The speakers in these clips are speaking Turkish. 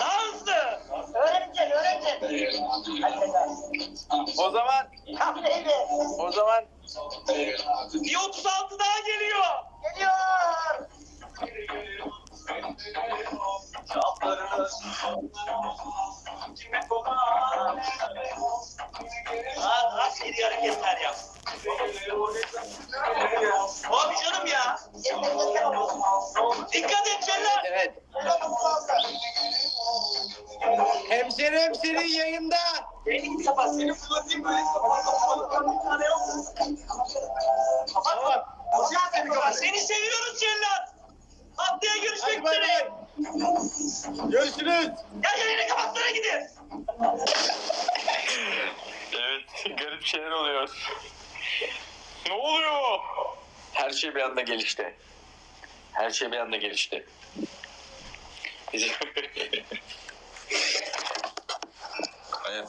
Daha hızlı. Öğreneceksin, öğreneceksin. O zaman o zaman Bir 36 daha geliyor. Geliyor. Daha, daha seri hareketler yap. Abi Hemşerim senin yayında. Benim kapat. Seni fırlatayım böyle. Bir tane yok. Tamam. Ya seni kapat. Seni seviyoruz Celal. Haftaya görüşmek Hadi üzere. Görüşürüz. Ya yayını kapatsana gidin. Evet, garip şeyler oluyor. Ne oluyor? Her şey bir anda gelişti. Her şey bir anda gelişti. Evet.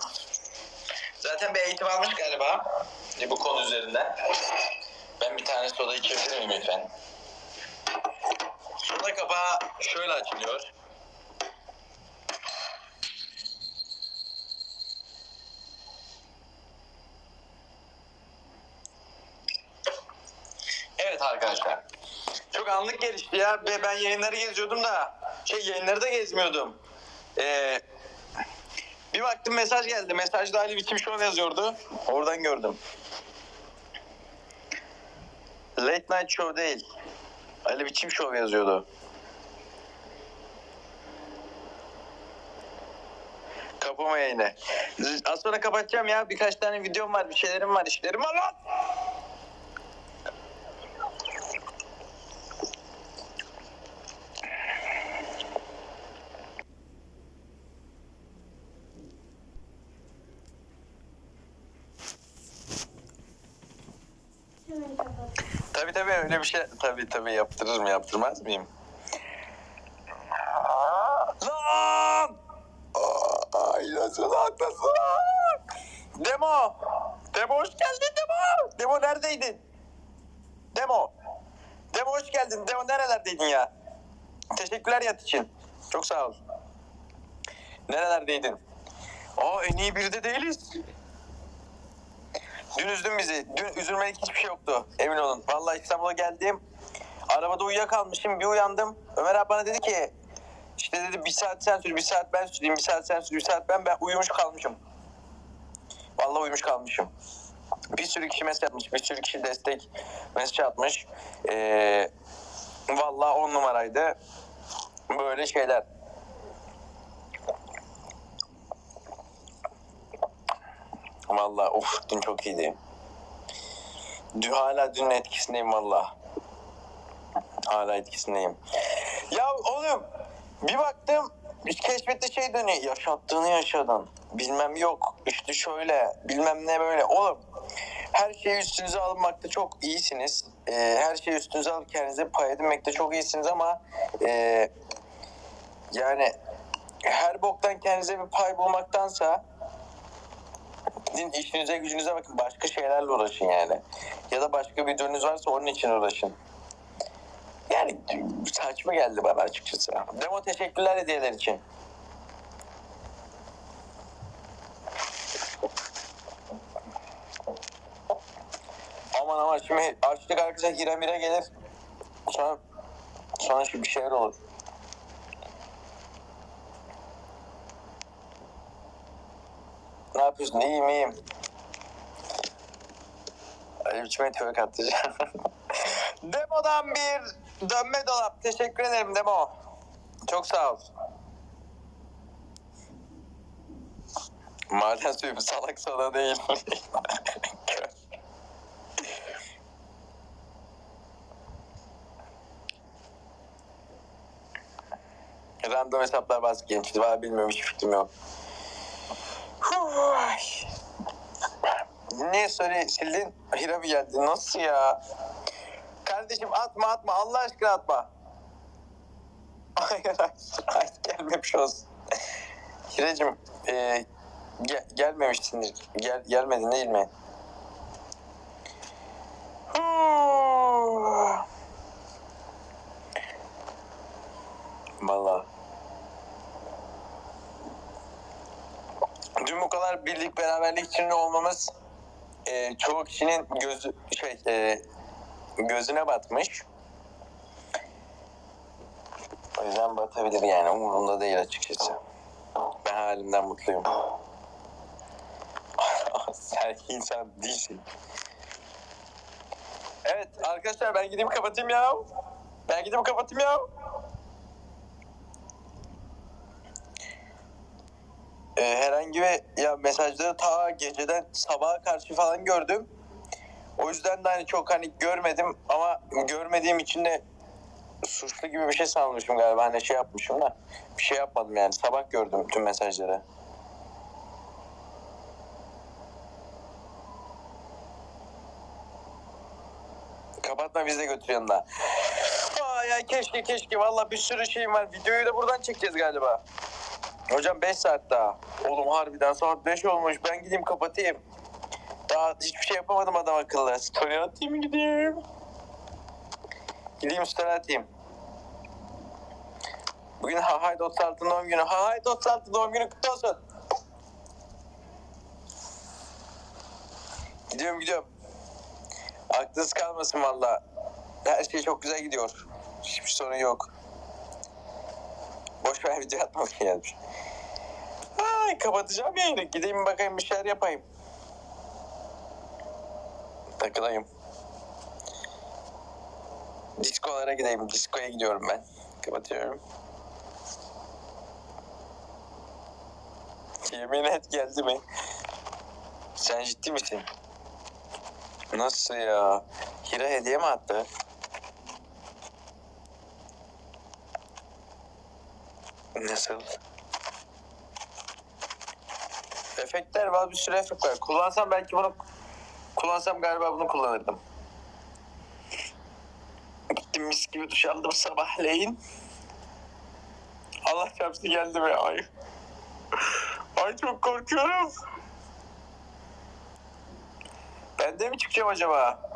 Zaten bir eğitim almış galiba bu konu üzerinden. Ben bir tane soda içebilir miyim lütfen? Soda kapağı şöyle açılıyor. Evet arkadaşlar. Çok anlık gelişti ya. Ben yayınları geziyordum da şey yayınları da gezmiyordum. Ee, bir baktım mesaj geldi. Mesajda Ali Biçim Show yazıyordu. Oradan gördüm. Late Night Show değil. Ali Biçim Show yazıyordu. Kapama yayını. Az sonra kapatacağım ya. Birkaç tane videom var, bir şeylerim var, işlerim var lan. Tabii öyle bir şey tabii tabii yaptırırım yaptırmaz mıyım? Lan! Ay nasıl lan? Demo! Demo hoş geldin Demo! Demo neredeydin? Demo! Demo hoş geldin. Demo nerelerdeydin ya? Teşekkürler yat için. Çok sağ ol. Nerelerdeydin? Aa en iyi bir de değiliz. Dün üzdün bizi. Dün üzülmelik hiçbir şey yoktu. Emin olun. Vallahi İstanbul'a geldim. Arabada uyuyakalmışım. Bir uyandım. Ömer abi bana dedi ki işte dedi bir saat sen sür, bir saat ben süreyim, bir saat sen sür, bir saat ben. Ben uyumuş kalmışım. Vallahi uyumuş kalmışım. Bir sürü kişi mesaj atmış. Bir sürü kişi destek mesaj atmış. Ee, vallahi on numaraydı. Böyle şeyler. Vallahi uf dün çok iyiydi. Dün hala dün etkisindeyim valla. Hala etkisindeyim. Ya oğlum bir baktım keşfette şey dönüyor. Yaşattığını yaşadın. Bilmem yok. İşte şöyle bilmem ne böyle. Oğlum her şeyi üstünüze almakta çok iyisiniz. Ee, her şeyi üstünüze alıp kendinize pay edinmekte çok iyisiniz ama ee, yani her boktan kendinize bir pay bulmaktansa Gidin işinize gücünüze bakın başka şeylerle uğraşın yani. Ya da başka bir dönünüz varsa onun için uğraşın. Yani saçma geldi bana açıkçası. Demo teşekkürler hediyeler için. Aman aman şimdi açtık arkadaşlar hira mira gelir. Sonra sonra şimdi bir şeyler olur. Ne yapıyorsun? İyiyim iyiyim. Ali biçime tüvek atacağım. Demo'dan bir dönme dolap. Teşekkür ederim Demo. Çok sağ ol. Maden suyu bu salak soda değil. Random hesaplar bazı gençti. Valla bilmiyorum hiç fikrim yok. Ay. Niye söyle sildin? Hira bir geldi. Nasıl ya? Kardeşim atma atma. Allah aşkına atma. Hayır hayır. hayır gelmemiş olsun. Hiracığım e, gel, gelmemişsindir. Gel, gelmedin değil mi? Valla. Dün bu kadar birlik beraberlik içinde olmamız e, çoğu kişinin gözü şey e, gözüne batmış. O yüzden batabilir yani umurumda değil açıkçası. Ben halimden mutluyum. Sen insan değilsin. Evet arkadaşlar ben gideyim kapatayım ya. Ben gideyim kapatayım ya. Ee, herhangi bir ya mesajları ta geceden sabaha karşı falan gördüm. O yüzden de hani çok hani görmedim ama görmediğim için de suçlu gibi bir şey sanmışım galiba. Hani şey yapmışım da bir şey yapmadım yani. Sabah gördüm tüm mesajları. Kapatma biz de götür yanına. Aa ya keşke keşke valla bir sürü şeyim var. Videoyu da buradan çekeceğiz galiba. Hocam 5 saat daha. Oğlum harbiden saat 5 olmuş. Ben gideyim kapatayım. Daha hiçbir şey yapamadım adam akıllı. Story atayım gideyim. Gideyim story atayım. Bugün Hahay 36 doğum günü. Hahay 36 doğum günü kutlu olsun. Gidiyorum gidiyorum. Aklınız kalmasın valla. Her şey çok güzel gidiyor. Hiçbir sorun yok. Boş ver video atmak gelmiş. Ay kapatacağım yayını. Gideyim bakayım bir şeyler yapayım. Takılayım. Diskolara gideyim. Diskoya gidiyorum ben. Kapatıyorum. Yemin et geldi mi? Sen ciddi misin? Nasıl ya? Hira hediye mi attı? Nasıl? Efektler var bir sürü efekt var. Kullansam belki bunu kullansam galiba bunu kullanırdım. Gittim mis gibi duş aldım sabahleyin. Allah çarpsın geldi be ay. Ay çok korkuyorum. Ben de mi çıkacağım acaba?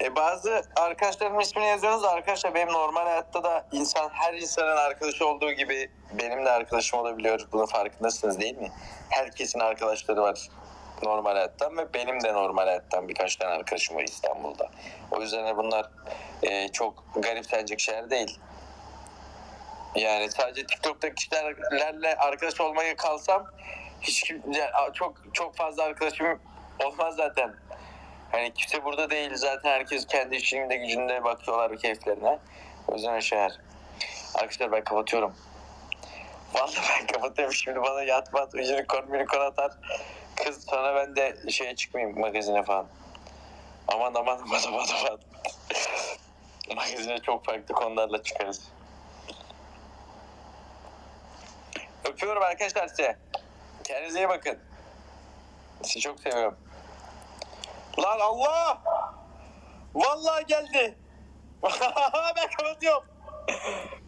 E bazı arkadaşlarımın ismini yazıyorsunuz da arkadaşlar benim normal hayatta da insan her insanın arkadaşı olduğu gibi benim de arkadaşım olabiliyor. Bunun farkındasınız değil mi? Herkesin arkadaşları var normal hayattan ve benim de normal hayattan birkaç tane arkadaşım var İstanbul'da. O yüzden de bunlar e, çok garipsenecek şeyler değil. Yani sadece TikTok'taki kişilerle arkadaş olmaya kalsam hiç kim, yani çok çok fazla arkadaşım olmaz zaten. Hani kimse burada değil zaten herkes kendi işinde gücünde bakıyorlar keyiflerine. O yüzden şeyler. Arkadaşlar ben kapatıyorum. Vallahi ben kapatıyorum şimdi bana yatma at, unicorn unicorn atar. Kız sonra ben de şeye çıkmayayım magazine falan. Aman aman aman aman aman. Magazine çok farklı konularla çıkarız. Öpüyorum arkadaşlar size. Kendinize iyi bakın. Sizi çok seviyorum. Lan Allah! Vallahi geldi. ben kapatıyorum.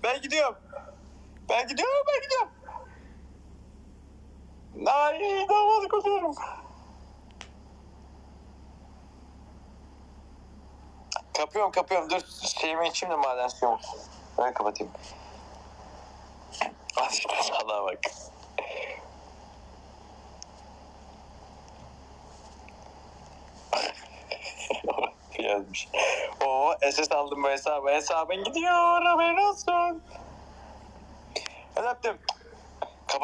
Ben gidiyorum. Ben gidiyorum, ben gidiyorum. Ay, damadı koşuyorum. Kapıyorum, kapıyorum. Dur, şeyimi içeyim de maden suyumu. Ben kapatayım. İşte salağa bak. SS aldım bu hesabı. Hesabın gidiyor haberin olsun. Ben.